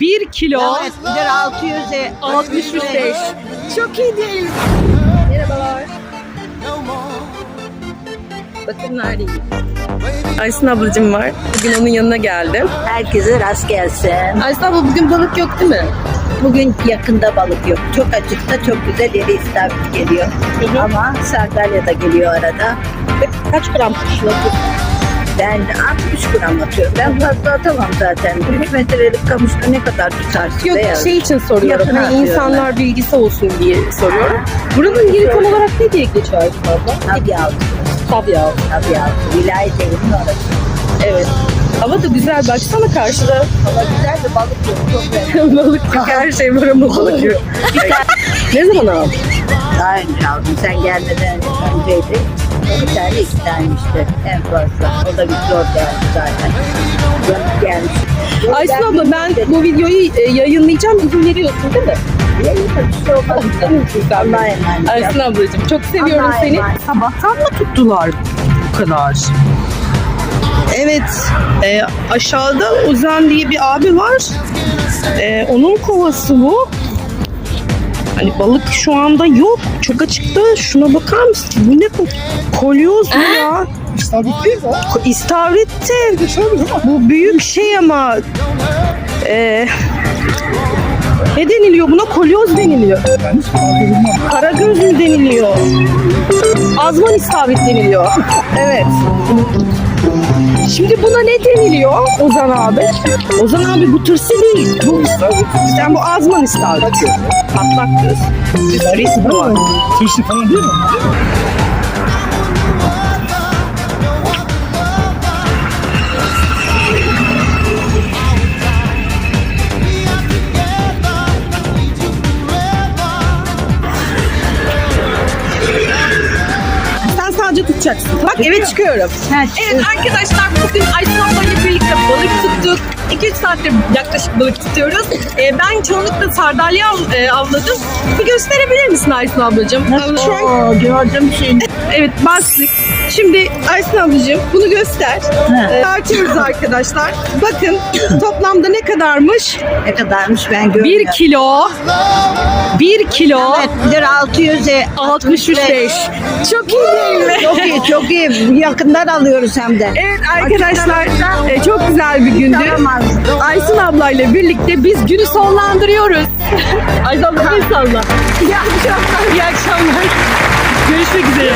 1 kilo Evet, bir 600'e 65. Çok iyi değil. Merhabalar. Bakın neredeyim. Aysun ablacığım var. Bugün onun yanına geldim. Herkese rast gelsin. Aysun abla bugün balık yok değil mi? Bugün yakında balık yok. Çok açıkta çok güzel eri istavrit geliyor. Ama sardalya da geliyor arada. Kaç gram kuşladı? Ben 60 gram atıyorum. Ben fazla atamam zaten. 3 metrelik kamışta ne kadar tutarsın? Yok beyaz? şey için soruyorum. Yakın Hani atıyorum insanlar bilgisi olsun diye soruyorum. Buranın yeri tam olarak ne diye geçiyor Aysun abla? Tabii altı. Sabya. Tabii altı. Vilayet evinin orası. Evet. Hava da güzel baksana karşıda. Ama güzel de balık yok. Çok güzel. balık yok her şey var ama balık yok. ne zaman aldın? Daha önce aldım. Sen gelmeden önceydi. Bir tane iki tane işte en fazla. O da bir zor geldi zaten. Gelmiş. Aysun abla ben bu videoyu e, yayınlayacağım. İzin veriyorsun değil mi? Bir şey olmaz. Allah'a emanet. Aysun ablacığım çok seviyorum Allah'a seni. emanet. Sabahtan mı tuttular bu kadar? Evet, e, aşağıda Ozan diye bir abi var. E, onun kovası bu. Hani balık şu anda yok. Çok açıkta. Şuna bakar mısın? Bu ne bu? Kolyoz mu ya? İstavrit değil mi? Ko- İstavrit de. Bu büyük şey ama. E, ne deniliyor buna? Kolyoz deniliyor. Karagöz mü deniliyor? Azman istavrit deniliyor. evet. Şimdi buna ne deniliyor Ozan abi? Ozan abi bu tırsı değil. Bu sen bu azman istavrit. Patlak var. Tırsı falan değil mi? Sadece tutacaksın. Bak eve çıkıyorum. Evet arkadaşlar bugün Aysun 2-3 saattir yaklaşık balık tutuyoruz. Ee, ben çoğunlukla sardalya av- e, avladım. Bir gösterebilir misin Aysun ablacığım? Şu an Oo, gördüm şimdi. Evet bastık. Şimdi Aysun ablacığım bunu göster. Ee, Tartıyoruz arkadaşlar. Bakın toplamda ne kadarmış? Ne kadarmış ben görmüyorum. 1 kilo 1 kilo Evet, bir 600'e 65. Çok iyi değil mi? Çok iyi, çok iyi. Yakından alıyoruz hem de. Evet arkadaşlar e, çok güzel bir gündü. Tamam. Aysun ablayla birlikte biz günü sonlandırıyoruz. Aysun abla salla. İyi akşamlar. İyi akşamlar. Görüşmek üzere.